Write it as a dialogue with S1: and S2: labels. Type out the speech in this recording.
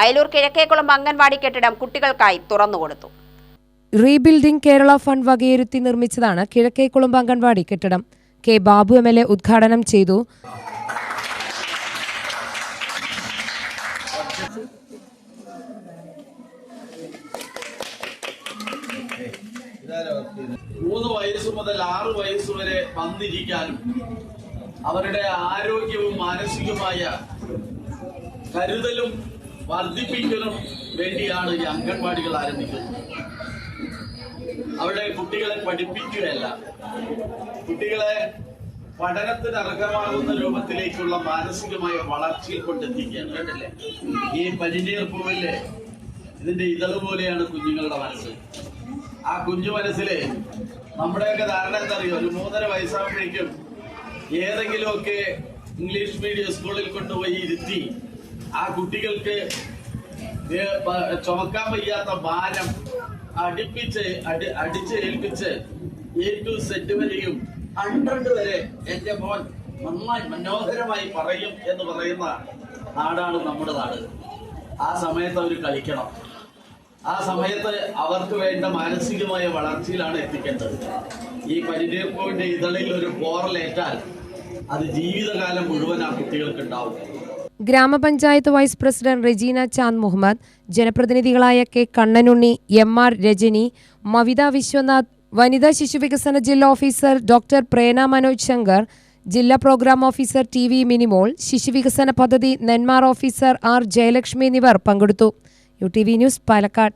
S1: അയലൂർ കിഴക്കേക്കുളം അംഗൻവാടി കെട്ടിടം കുട്ടികൾക്കായി തുറന്നുകൊടുത്തു
S2: റീബിൽഡിംഗ് കേരള ഫണ്ട് വകയിരുത്തി നിർമ്മിച്ചതാണ് കിഴക്കേക്കുളം അംഗൻവാടി കെട്ടിടം. K Babu M L A ഉദ്ഘാടനം ചെയ്തു.
S3: മൂന്ന് വയസ്സ് മുതൽ ആറ് വയസ്സ് വരെ വന്നിരിക്കാനും അവരുടെ ആരോഗ്യവും മാനസികവുമായ കരുതലും വർദ്ധിപ്പിക്കലും വേണ്ടിയാണ് ഈ അംഗൻവാടികൾ ആരംഭിക്കുന്നത്. അവിടെ കുട്ടികളെ പഠിപ്പിക്കുകയല്ല. കുട്ടികളെ പഠനത്തിന് അർഹമാകുന്ന രൂപത്തിലേക്കുള്ള മാനസികമായ വളർച്ചയിൽ കൊണ്ടെത്തിക്കുകയാണ് കേട്ടില്ലേ? ഈ പൂവിലെ ഇതിന്റെ ഇതൾ പോലെയാണ് കുഞ്ഞുങ്ങളുടെ മനസ്സ്. ആ കുഞ്ഞു മനസ്സിലെ നമ്മുടെയൊക്കെ ധാരണ എന്തറിയോ? ഒരു മൂന്നര വയസ്സാകുമ്പോഴേക്കും ഏതെങ്കിലുമൊക്കെ ഇംഗ്ലീഷ് മീഡിയം സ്കൂളിൽ കൊണ്ടുപോയി ഇരുത്തി ആ കുട്ടികൾക്ക് ചുമക്കാൻ വയ്യാത്ത ഭാരം അടിപ്പിച്ച് അടി അടിച്ച് ഏൽപ്പിച്ച് എ ടു സെറ്റ് വരെയും ഹൺഡ്രഡ് വരെ എന്റെ മോൻ നന്നായി മനോഹരമായി പറയും എന്ന് പറയുന്ന നാടാണ് നമ്മുടെ നാട്. ആ സമയത്ത് അവർ കളിക്കണം. ആ സമയത്ത് അവർക്ക് വേണ്ട മാനസികമായ വളർച്ചയിലാണ് എത്തിക്കേണ്ടത്. ഈ പരിചയപ്പോയിന്റെ ഇതളിൽ ഒരു പോറലേറ്റാൽ അത് ജീവിതകാലം മുഴുവൻ ആ കുട്ടികൾക്ക് ഉണ്ടാവും
S2: ഗ്രാമപഞ്ചായത്ത് vice president Regina Chand Muhammad ജനപ്രതിനിധികളായ K Kannanunni M R Rajani Mavitha Vishwanath വനിതാ ശിശുവികസന ജില്ലാ ഓഫീസർ ഡോക്ടർ പ്രേന മനോജ് ശങ്കർ ജില്ലാ programme officer T V Minimol ശിശുവികസന പദ്ധതി നെന്മാർ ഓഫീസർ ആർ ജയലക്ഷ്മി എന്നിവർ പങ്കെടുത്തു. U T V news Palakkad.